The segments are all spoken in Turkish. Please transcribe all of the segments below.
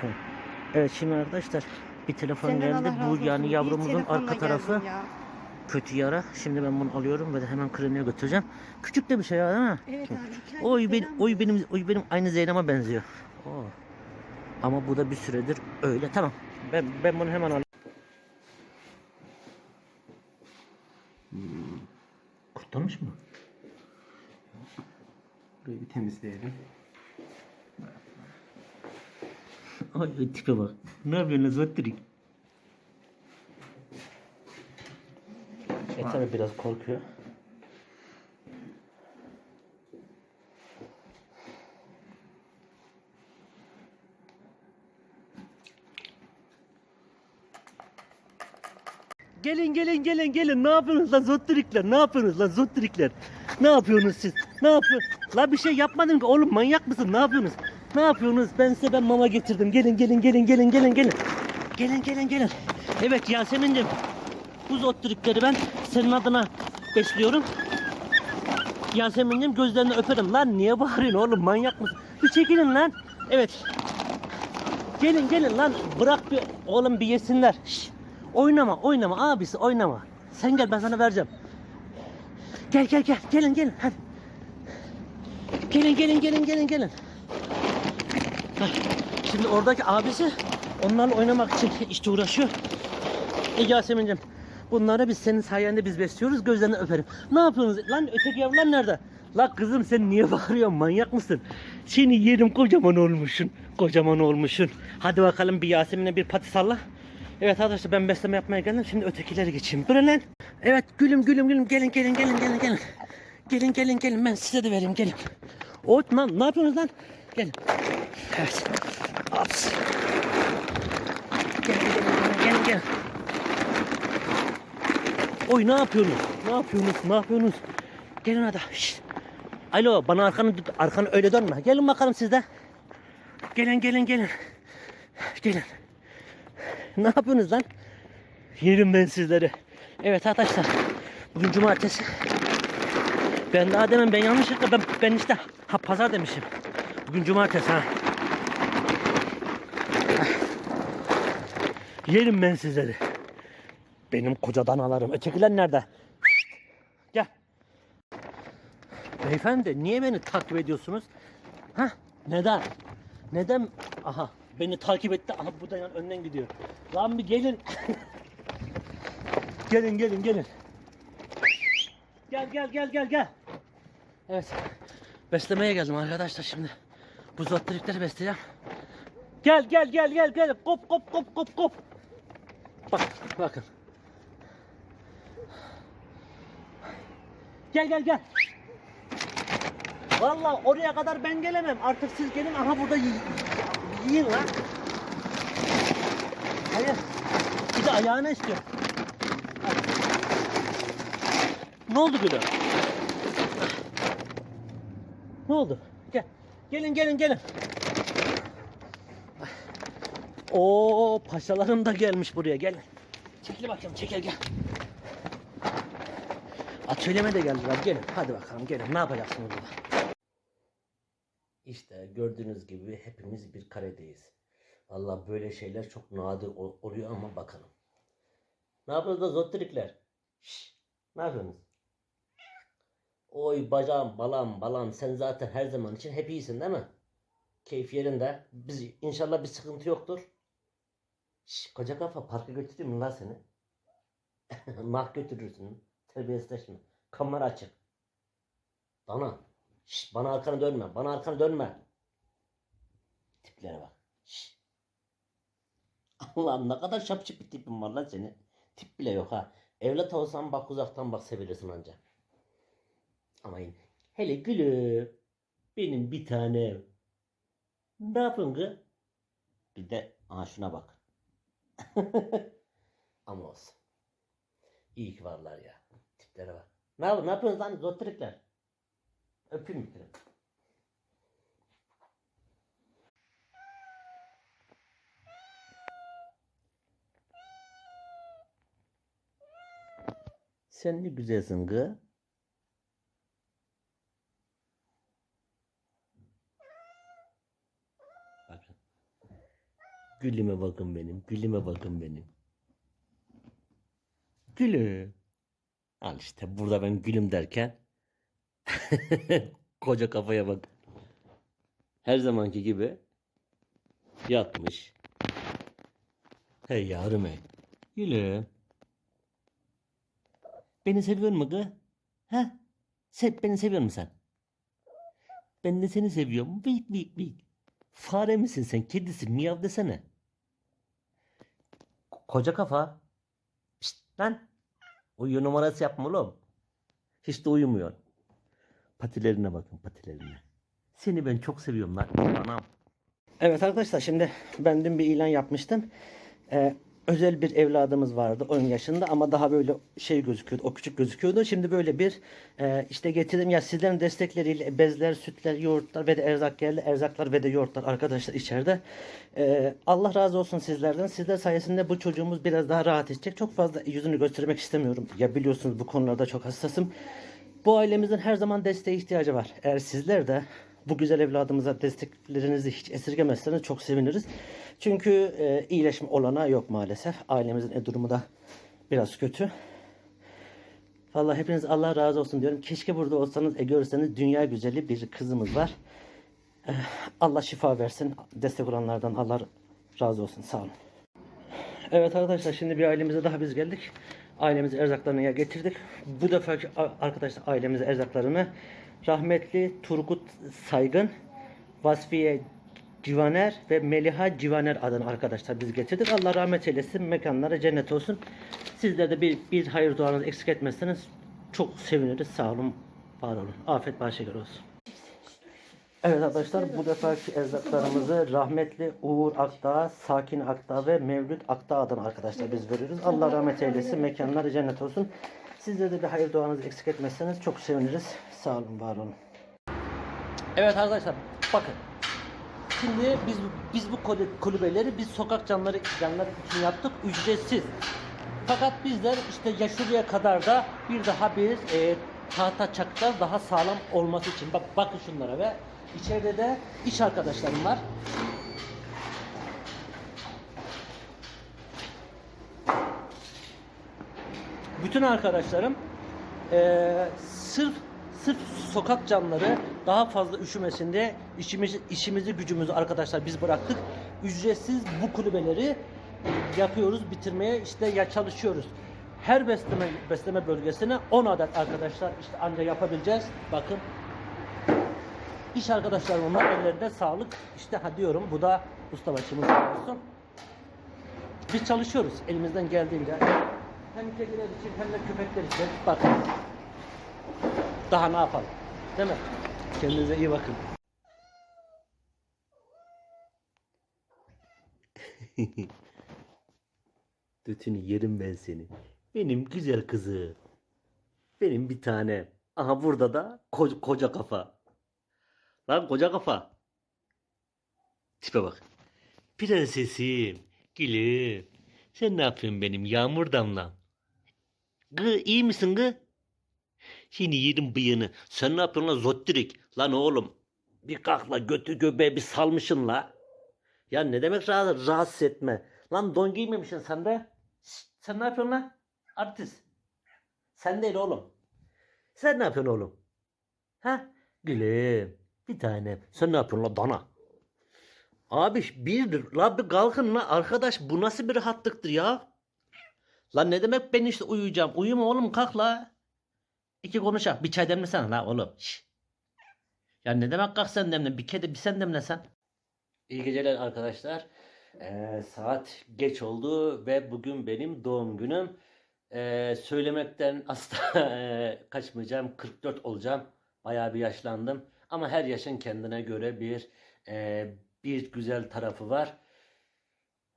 Tamam. Evet şimdi arkadaşlar bir telefon Senden geldi. Allah razı Bu olsun. yani İyi yavrumuzun telefonla arka tarafı ya. kötü yara. Şimdi ben bunu alıyorum ve de hemen kliniğe götüreceğim. Küçük de bir şey ya değil mi? Evet abi. Oy benim, oy benim, oy benim aynı Zeynep'e benziyor. Oo. Ama bu da bir süredir öyle. Tamam. Ben ben bunu hemen alayım. Hmm. Kurtulmuş mu? Burayı bir temizleyelim. Ay tipe bak. Ne yapıyorsun Zotrik? E tabi biraz korkuyor. Gelin gelin gelin gelin. Ne yapıyorsunuz lan zotrikler ne yapıyorsunuz lan zotrikler ne yapıyorsunuz siz? Ne yapıyor la bir şey yapmadım ki oğlum. Manyak mısın? Ne yapıyorsunuz ne yapıyorsunuz? Ben size ben mama getirdim. Gelin gelin gelin gelin gelin gelin. Gelin gelin gelin. Evet Yasemin'cim. Buz otturukları ben senin adına besliyorum. Yasemin'cim gözlerini öperim. Lan niye bağırıyorsun oğlum manyak mısın? Bir çekilin lan. Evet. Gelin gelin lan. Bırak bir oğlum bir yesinler. Şş. Oynama oynama abisi oynama. Sen gel ben sana vereceğim. Gel gel gel. Gelin gelin. Hadi. Gelin gelin gelin gelin gelin. Şimdi oradaki abisi onlarla oynamak için işte uğraşıyor. E Yasemin'cim bunları biz senin sayende biz besliyoruz gözlerini öperim. Ne yapıyorsunuz lan öteki yavrular nerede? La kızım sen niye bağırıyorsun manyak mısın? Seni yerim kocaman olmuşsun. Kocaman olmuşsun. Hadi bakalım bir Yasemin'e bir pati salla. Evet arkadaşlar ben besleme yapmaya geldim. Şimdi ötekileri geçeyim. Durun lan. Evet gülüm gülüm gülüm gelin gelin gelin gelin gelin. Gelin gelin gelin ben size de vereyim gelin. Ot lan ne yapıyorsunuz lan? Gelin. Evet. Ops. Gelin gelin gelin gelin gelin. Oy ne yapıyorsunuz? Ne yapıyorsunuz? Ne yapıyorsunuz? Gelin hadi. Şşt. Alo bana arkanı arkanı öyle dönme. Gelin bakalım siz de. Gelin gelin gelin. Gelin. Ne yapıyorsunuz lan? Yerim ben sizleri. Evet arkadaşlar. Bugün cumartesi. Ben daha demin ben yanlışlıkla ben, ben işte ha pazar demişim. Bugün cumartesi ha. Yerim ben sizleri. Benim koca danalarım. Ötekiler nerede? Gel. Beyefendi niye beni takip ediyorsunuz? Ha? Neden? Neden? Aha beni takip etti. Aha bu da yan önden gidiyor. Lan bir gelin. gelin gelin gelin. Gel gel gel gel gel. Evet. Beslemeye geldim arkadaşlar şimdi. Bu zottirikleri besleyeceğim. Gel gel gel gel gel. Kop kop kop kop kop. Bak bakın. Gel gel gel. Vallahi oraya kadar ben gelemem. Artık siz gelin. Aha burada yiyin, yiyin lan. Hayır. Bir de ayağını istiyor. Ne oldu gülüm? Ne oldu? Gel. Gelin gelin gelin. Oo paşalarım da gelmiş buraya. Gelin. Çekil bakayım çekil gel. Atölyeme de geldiler. Gelin. Hadi bakalım gelin. Ne yapacaksınız burada? İşte gördüğünüz gibi hepimiz bir karedeyiz. Vallahi böyle şeyler çok nadir ol- oluyor ama bakalım. Ne yapıyorsunuz da zottrikler? Şşş, ne yapıyorsunuz? Oy bacağım, balam, balam sen zaten her zaman için hep iyisin değil mi? Keyif yerinde. Biz inşallah bir sıkıntı yoktur. Şşş, koca kafa parka götüreyim lan seni? Nah götürürsün. Terbiyesizleşme. Kamera açık. Dana. Şşş, bana arkanı dönme. Bana arkanı dönme. Tiplere bak. Şşş. Allah'ım ne kadar şapşık bir tipin var lan senin. Tip bile yok ha. Evlat olsan bak uzaktan bak sevilirsin anca. Ama yine. Hele gülüm. Benim bir tanem. Ne yapıyorsun kız? Bir de aha şuna bak. Ama olsun. İyi ki varlar ya. Tiplere bak. Ne, yap- ne yapıyorsunuz lan zotrikler? Öpeyim bir. Sen ne güzelsin kız. Bakın. Gülüme bakın benim. Gülüme bakın benim. Gülüm. Al işte burada ben gülüm derken koca kafaya bak. Her zamanki gibi yatmış. Hey yavrum hey. Gülüm. Beni seviyor mu kız? Ha? Sen, beni seviyor musun sen? Ben de seni seviyorum. Bik bik bik. Fare misin sen? Kedisin. Miyav desene. Koca kafa. Pişt lan. Uyuyor numarası yapma oğlum. Hiç de uyumuyor. Patilerine bakın patilerine. Seni ben çok seviyorum lan. Anam. Evet arkadaşlar şimdi ben dün bir ilan yapmıştım. Ee, özel bir evladımız vardı 10 yaşında ama daha böyle şey gözüküyordu. O küçük gözüküyordu. Şimdi böyle bir e, işte getirdim ya sizlerin destekleriyle bezler, sütler, yoğurtlar ve de erzak geldi. Erzaklar ve de yoğurtlar arkadaşlar içeride. Ee, Allah razı olsun sizlerden. Sizler sayesinde bu çocuğumuz biraz daha rahat edecek. Çok fazla yüzünü göstermek istemiyorum. Ya biliyorsunuz bu konularda çok hassasım. Bu ailemizin her zaman desteğe ihtiyacı var. Eğer sizler de bu güzel evladımıza desteklerinizi hiç esirgemezseniz çok seviniriz. Çünkü e, iyileşme olanağı yok maalesef. Ailemizin e, durumu da biraz kötü. Vallahi hepiniz Allah razı olsun diyorum. Keşke burada olsanız, e, görseniz dünya güzeli bir kızımız var. Eh, Allah şifa versin. Destek olanlardan Allah razı olsun. Sağ olun. Evet arkadaşlar şimdi bir ailemize daha biz geldik. Ailemize erzaklarını ya getirdik. Bu defa arkadaşlar ailemize erzaklarını rahmetli Turgut Saygın, Vasfiye Civaner ve Meliha Civaner adına arkadaşlar biz getirdik. Allah rahmet eylesin. Mekanları cennet olsun. Sizler de bir, bir hayır duanızı eksik etmezseniz çok seviniriz. Sağ olun, var olun. Afiyet bal şeker olsun. Evet arkadaşlar bu defaki erzaklarımızı rahmetli Uğur Akdağ, Sakin Akdağ ve Mevlüt Akdağ adına arkadaşlar biz veriyoruz. Allah rahmet eylesin. Mekanları cennet olsun. Sizler de bir hayır duanızı eksik etmezseniz çok seviniriz. Sağ olun, var olun. Evet arkadaşlar bakın. Şimdi biz biz bu kulü- kulübeleri biz sokak canları canları için yaptık ücretsiz. Fakat bizler işte ya şuraya kadar da bir daha bir e, tahta çakacağız daha sağlam olması için. Bak bakın şunlara ve içeride de iş arkadaşlarım var. Bütün arkadaşlarım eee, sırf sırf sokak camları daha fazla üşümesin diye işimizi, işimizi gücümüzü arkadaşlar biz bıraktık. Ücretsiz bu kulübeleri yapıyoruz, bitirmeye işte ya çalışıyoruz. Her besleme besleme bölgesine 10 adet arkadaşlar işte anca yapabileceğiz. Bakın İş arkadaşlarım var ellerinde sağlık. İşte ha diyorum bu da usta başımız olsun. Biz çalışıyoruz elimizden geldiğince. Hem kediler için hem de köpekler için. Bakın. Daha ne yapalım? Değil mi? Kendinize iyi bakın. Dütünü yerim ben seni. Benim güzel kızı. Benim bir tane. Aha burada da ko- koca kafa. Lan koca kafa. Tipe bak. Prensesim. Gülüm. Sen ne yapıyorsun benim yağmur damlam? Gı iyi misin gı? Seni yerim bıyığını. Sen ne yapıyorsun lan zottirik? Lan oğlum. Bir kalk la götü göbeği bir salmışın la. Ya ne demek rahatsız, rahatsız etme. Lan don giymemişsin sen de. Şşt, sen ne yapıyorsun lan? Artist. Sen değil oğlum. Sen ne yapıyorsun oğlum? Ha? Gülüm. Bir tane. Sen ne yapıyorsun la dana? Abi bir la bir kalkın la arkadaş bu nasıl bir rahatlıktır ya? Lan ne demek ben işte uyuyacağım. Uyuma oğlum kalk la. İki konuşak. Bir çay demlesene la oğlum. Şş. Ya ne demek kalk sen demle. Bir kedi bir sen demlesen. İyi geceler arkadaşlar. Ee, saat geç oldu ve bugün benim doğum günüm. Ee, söylemekten asla e, kaçmayacağım. 44 olacağım. Bayağı bir yaşlandım. Ama her yaşın kendine göre bir e, bir güzel tarafı var.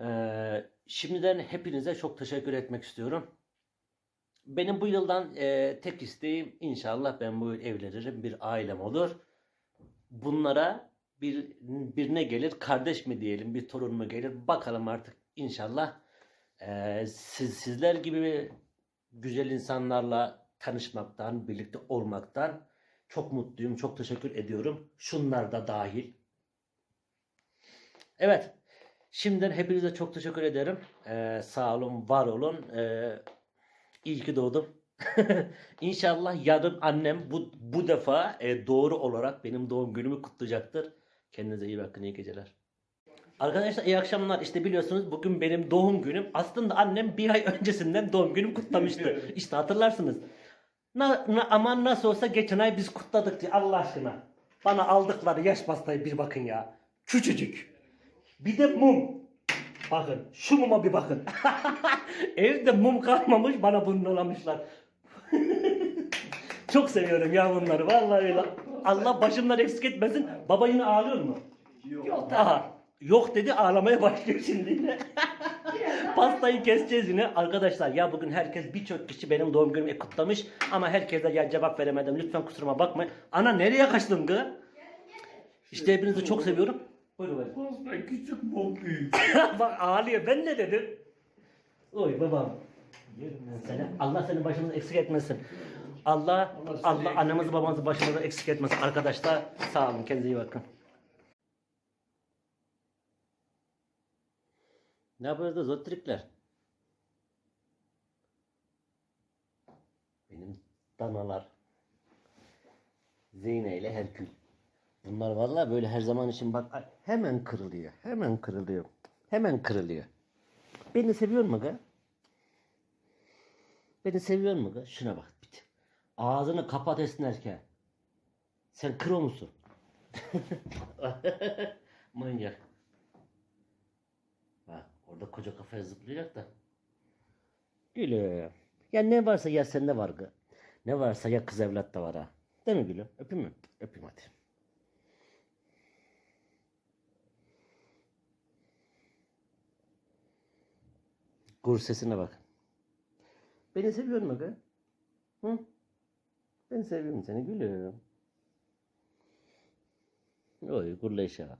Ee, şimdiden hepinize çok teşekkür etmek istiyorum. Benim bu yıldan e, tek isteğim inşallah ben bu yıl evlenirim. Bir ailem olur. Bunlara bir birine gelir kardeş mi diyelim bir torun mu gelir bakalım artık inşallah. Ee, siz, sizler gibi güzel insanlarla tanışmaktan, birlikte olmaktan çok mutluyum. Çok teşekkür ediyorum. Şunlar da dahil. Evet. Şimdiden hepinize çok teşekkür ederim. Ee, sağ olun, var olun. Ee, iyi ki doğdum. İnşallah yarın annem bu bu defa e, doğru olarak benim doğum günümü kutlayacaktır. Kendinize iyi bakın, iyi geceler. Arkadaşlar iyi akşamlar. İşte biliyorsunuz bugün benim doğum günüm. Aslında annem bir ay öncesinden doğum günüm kutlamıştı. İşte hatırlarsınız. Na, na- aman nasıl olsa geçen ay biz kutladık diye Allah aşkına. Bana aldıkları yaş pastayı bir bakın ya. Küçücük. Bir de mum. Bakın şu muma bir bakın. Evde mum kalmamış bana bunu alamışlar. Çok seviyorum ya bunları vallahi öyle. Allah başımdan eksik etmesin. Baba yine ağlıyor mu? Yok. Aha. Yok dedi ağlamaya başlıyor şimdi yine. Pastayı keseceğiz yine. Arkadaşlar ya bugün herkes birçok kişi benim doğum günümü kutlamış ama herkese ya cevap veremedim. Lütfen kusuruma bakmayın. Ana nereye kaçtın kız? İşte hepinizi çok seviyorum. Buyurun buyurun. Pasta küçük mum büyük. Bak ağlıyor. Ben ne dedim? Oy babam. Seni, Allah senin başımızı eksik etmesin. Allah Allah Allah annemizi babamızı başımızdan eksik etmesin. Arkadaşlar sağ olun. Kendinize iyi bakın. Ne yapıyoruz da zotrikler? Benim danalar. Zeyne ile Herkül. Bunlar vallahi böyle her zaman için bak hemen kırılıyor. Hemen kırılıyor. Hemen kırılıyor. Beni seviyor mu ga? Beni seviyor mu ga? Şuna bak. Bit. Ağzını kapat esnerken. Sen kro musun? Manyak. Bak orada koca kafaya zıplayacak da. Gülüm. Ya ne varsa ya sende var gı. Ne varsa ya kız evlat da var ha. Değil mi gülüm? Öpeyim mi? Öpeyim hadi. Gur sesine bak. Beni seviyor mu kız? Hı? Ben seviyorum seni gülüm. Oy gurleşe bak.